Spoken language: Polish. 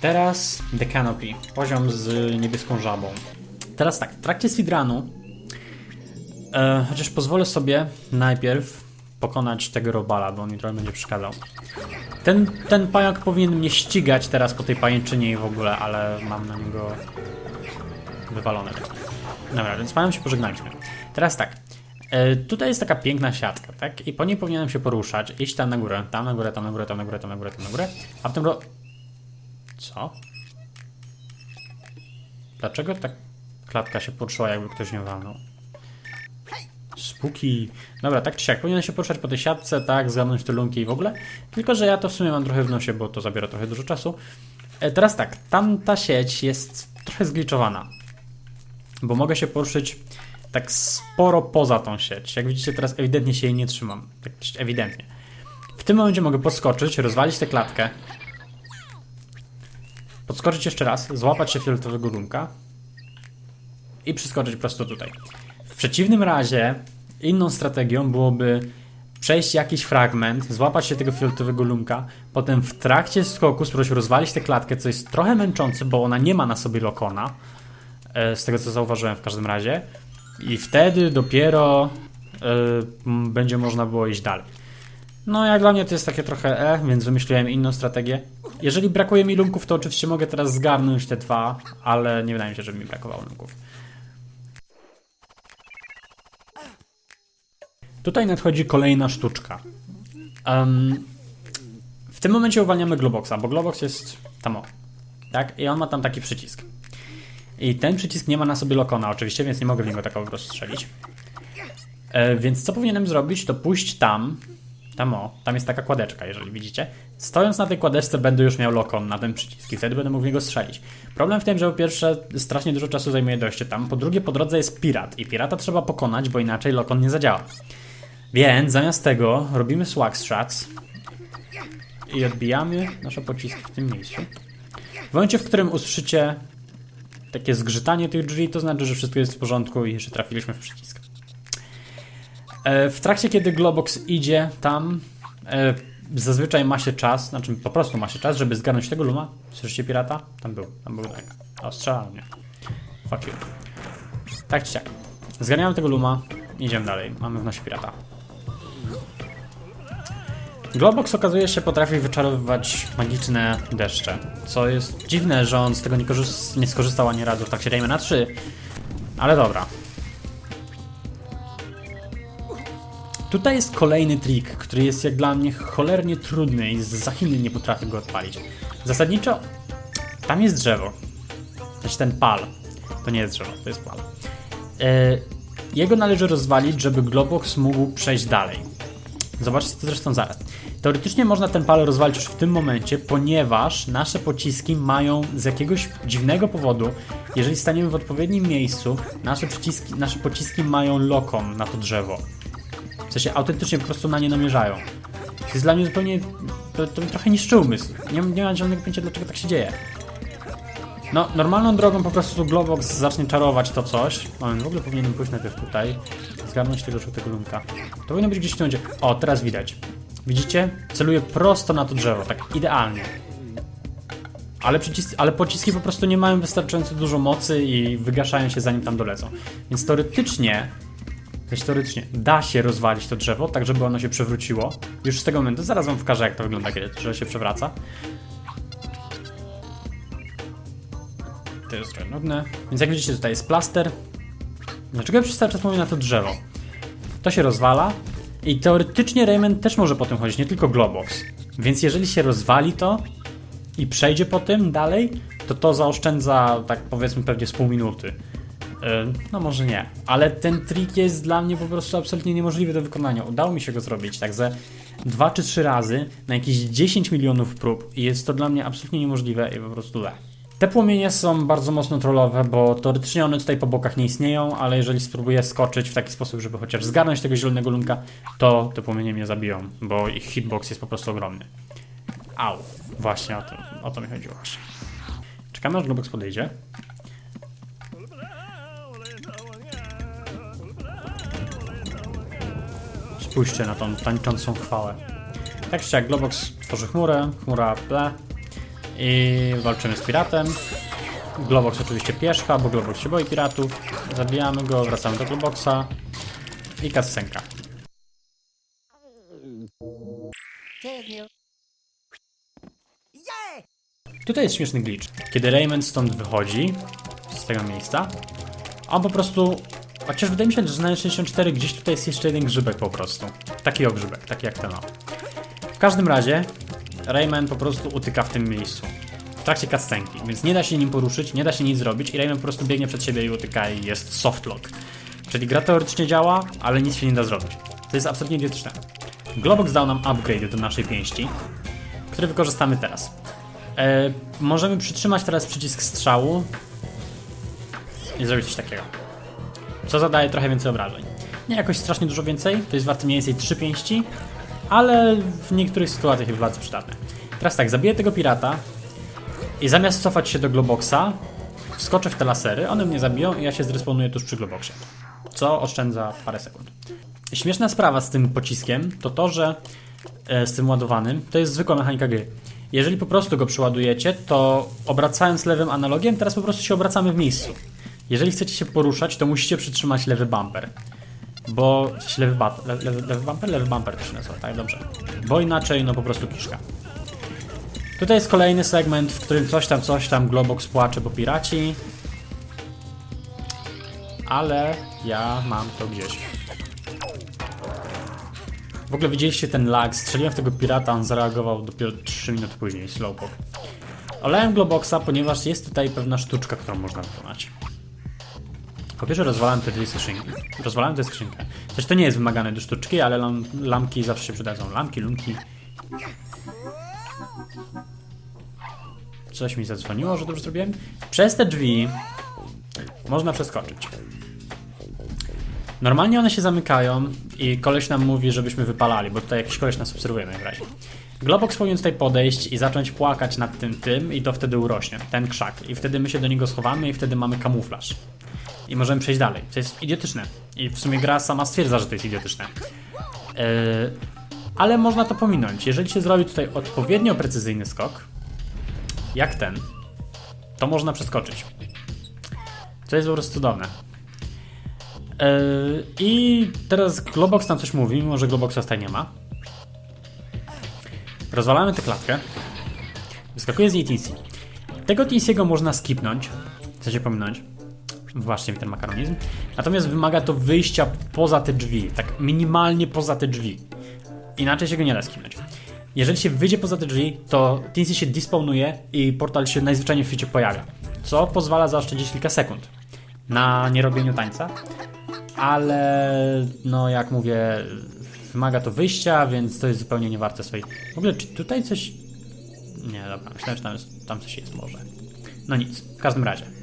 Teraz The Canopy, poziom z niebieską żabą. Teraz tak, w trakcie speedrunu, e, chociaż pozwolę sobie najpierw pokonać tego robala, bo on mi trochę będzie przeszkadzał. Ten, ten pająk powinien mnie ścigać teraz po tej pajęczynie i w ogóle, ale mam na niego wywalone. Dobra, więc panem się pożegnaliśmy. Teraz tak. E, tutaj jest taka piękna siatka, tak? I po niej powinienem się poruszać, iść tam na górę, tam na górę, tam na górę, tam na górę, tam na górę, tam na górę, a potem ro... Co? Dlaczego tak klatka się poruszyła, jakby ktoś nie walnął? Spuki. Dobra, tak czy siak, powinien się poruszać po tej siatce, tak, zgarnąć te lunki i w ogóle. Tylko, że ja to w sumie mam trochę w nosie, bo to zabiera trochę dużo czasu. E, teraz tak, tamta sieć jest trochę zgliczowana. Bo mogę się poruszyć tak sporo poza tą sieć. Jak widzicie, teraz ewidentnie się jej nie trzymam. Tak ewidentnie. W tym momencie mogę podskoczyć, rozwalić tę klatkę. Podskoczyć jeszcze raz, złapać się fioletowego lunka i przeskoczyć prosto tutaj. W przeciwnym razie inną strategią byłoby przejść jakiś fragment, złapać się tego fioletowego lumka, potem w trakcie skoku spróbować rozwalić tę klatkę, co jest trochę męczące, bo ona nie ma na sobie lokona, e, z tego co zauważyłem w każdym razie, i wtedy dopiero m, będzie można było iść dalej. No, jak dla mnie to jest takie trochę e, więc wymyśliłem inną strategię. Jeżeli brakuje mi lunków, to oczywiście mogę teraz zgarnąć te dwa, ale nie wydaje mi się, żeby mi brakowało lunków. Tutaj nadchodzi kolejna sztuczka. Em, w tym momencie uwalniamy Globoxa, bo Globox jest tam o. Tak? I on ma tam taki przycisk. I ten przycisk nie ma na sobie lokona oczywiście, więc nie mogę w niego tak po prostu strzelić. E, więc co powinienem zrobić, to pójść tam, tam o, tam jest taka kładeczka, jeżeli widzicie. Stojąc na tej kładeczce będę już miał lokon na ten przycisk i wtedy będę mógł w niego strzelić. Problem w tym, że po pierwsze strasznie dużo czasu zajmuje dojście tam, po drugie po drodze jest pirat i pirata trzeba pokonać, bo inaczej lokon nie zadziała. Więc zamiast tego robimy swag strats i odbijamy nasze pociski w tym miejscu. W momencie, w którym usłyszycie takie zgrzytanie tych drzwi, to znaczy, że wszystko jest w porządku i że trafiliśmy w przycisk. E, W trakcie, kiedy Globox idzie tam, e, zazwyczaj ma się czas, znaczy po prostu ma się czas, żeby zgarnąć tego luma. Słyszycie pirata? Tam był, tam był tak. O, strzelał mnie. Fuck you. Tak czy siak. Zgarniamy tego luma, idziemy dalej. Mamy w nosie pirata. Globox okazuje się potrafi wyczarowywać magiczne deszcze, co jest dziwne, że on z tego nie, nie skorzystał ani razu w trakcie Raymana 3, ale dobra. Tutaj jest kolejny trik, który jest jak dla mnie cholernie trudny i za chwilę nie potrafię go odpalić. Zasadniczo tam jest drzewo. Znaczy ten pal. To nie jest drzewo, to jest pal. E, jego należy rozwalić, żeby Globox mógł przejść dalej. Zobaczcie to zresztą zaraz. Teoretycznie można ten pal rozwalić już w tym momencie, ponieważ nasze pociski mają z jakiegoś dziwnego powodu, jeżeli staniemy w odpowiednim miejscu, nasze, przyciski, nasze pociski mają lokon na to drzewo. W sensie autentycznie po prostu na nie namierzają. To jest dla mnie zupełnie. To, to trochę niszczy umysł. Nie, nie mam żadnego pojęcia, dlaczego tak się dzieje. No, normalną drogą po prostu Globox zacznie czarować to coś. Moment, w ogóle powinienem pójść najpierw tutaj, zgarnąć tego żółtego lunka. To powinno być gdzieś w tym. O, teraz widać. Widzicie? Celuję prosto na to drzewo, tak idealnie. Ale, przyciski, ale pociski po prostu nie mają wystarczająco dużo mocy i wygaszają się zanim tam dolecą. Więc teoretycznie, też teoretycznie, da się rozwalić to drzewo, tak żeby ono się przewróciło. Już z tego momentu, zaraz wam pokażę jak to wygląda, kiedy drzewo się przewraca. To jest trochę nudne. Więc jak widzicie, tutaj jest plaster. Dlaczego ja przez cały czas mówię na to drzewo? To się rozwala i teoretycznie Rayman też może po tym chodzić, nie tylko Globox. Więc jeżeli się rozwali to i przejdzie po tym dalej, to to zaoszczędza, tak powiedzmy, pewnie z pół minuty. Yy, No może nie, ale ten trik jest dla mnie po prostu absolutnie niemożliwy do wykonania. Udało mi się go zrobić tak ze dwa czy trzy razy na jakieś 10 milionów prób jest to dla mnie absolutnie niemożliwe i po prostu le. Te płomienie są bardzo mocno trollowe, bo teoretycznie one tutaj po bokach nie istnieją, ale jeżeli spróbuję skoczyć w taki sposób, żeby chociaż zgarnąć tego zielonego lunka, to te płomienie mnie zabiją, bo ich hitbox jest po prostu ogromny. Au, właśnie o to, o to mi chodziło. Czekamy aż Globox podejdzie. Spójrzcie na tą tańczącą chwałę. Tak czy jak Globox tworzy chmurę, chmura ple I walczymy z piratem. Globox oczywiście pierzcha, bo Globox się boi piratów. Zabijamy go, wracamy do Globoxa. I kascenka. Tutaj jest śmieszny glitch. Kiedy Raymond stąd wychodzi, z tego miejsca, on po prostu... Chociaż wydaje mi się, że na 64 gdzieś tutaj jest jeszcze jeden grzybek po prostu. Taki ogrzybek, taki jak ten. W każdym razie, Rayman po prostu utyka w tym miejscu. W trakcie cutscenki, więc nie da się nim poruszyć, nie da się nic zrobić i Rayman po prostu biegnie przed siebie i utyka i jest softlock. Czyli gra teoretycznie działa, ale nic się nie da zrobić. To jest absolutnie idiotyczne. Globox dał nam upgrade do naszej pięści, który wykorzystamy teraz. E, możemy przytrzymać teraz przycisk strzału i zrobić coś takiego. Co zadaje trochę więcej obrażeń. Nie jakoś strasznie dużo więcej, to jest warte mniej więcej 3 pięści, ale w niektórych sytuacjach jest bardzo przydatne. Teraz tak, zabiję tego pirata i zamiast cofać się do Globoxa, wskoczę w te lasery, one mnie zabiją i ja się zresponuję tuż przy Globoxie. Co oszczędza parę sekund. Śmieszna sprawa z tym pociskiem to to, że e, z tym ładowanym, to jest zwykła mechanika gry. Jeżeli po prostu go przeładujecie, to obracając lewym analogiem, teraz po prostu się obracamy w miejscu. Jeżeli chcecie się poruszać, to musicie przytrzymać lewy bumper. Bo. Lewy, lewy, bumper? Lewy bumper to się nazywa, tak, dobrze. Bo inaczej, no po prostu kiszka. Tutaj jest kolejny segment, w którym coś tam, coś tam, Globox płacze, bo piraci. Ale ja mam to gdzieś. W ogóle widzieliście ten lag, strzeliłem w tego pirata, on zareagował dopiero 3 minuty później, slowpoke. Olałem Globoxa, ponieważ jest tutaj pewna sztuczka, którą można wykonać. Po pierwsze rozwalałem te dwie skrzynki. Rozwalałem tę skrzynkę. Też to nie jest wymagane do sztuczki, ale lam, lampki zawsze się przydadzą. Lampki, lumki. Coś mi zadzwoniło, że dobrze zrobiłem. Przez te drzwi można przeskoczyć. Normalnie one się zamykają i koleś nam mówi, żebyśmy wypalali, bo tutaj jakiś koleś nas obserwuje najwyraźniej. Globox powinien tutaj podejść i zacząć płakać nad tym tym i to wtedy urośnie, ten krzak. I wtedy my się do niego schowamy i wtedy mamy kamuflaż. I możemy przejść dalej. To jest idiotyczne. I w sumie gra sama stwierdza, że to jest idiotyczne. Yy, ale można to pominąć. Jeżeli się zrobi tutaj odpowiednio precyzyjny skok, jak ten, to można przeskoczyć. To jest po prostu cudowne. Yy, I teraz Globox nam coś mówi, mimo że Globoxa tutaj nie ma. Rozwalamy tę klatkę. Wyskakuje z niej TC. Tego TC'ego można skipnąć. Chcecie pominąć. Właśnie ten makaronizm. Natomiast wymaga to wyjścia poza te drzwi. Tak minimalnie poza te drzwi. Inaczej się go nie da skipnąć. Jeżeli się wyjdzie poza te drzwi, to TC się dispawnuje i portal się najzwyczajniej w świecie pojawia. Co pozwala zaoszczędzić kilka sekund na nierobieniu tańca. Ale no jak mówię, wymaga to wyjścia, więc to jest zupełnie niewarte swojej. W ogóle czy tutaj coś. Nie, dobra, myślałem, że tam, jest, tam coś jest może. No nic, w każdym razie.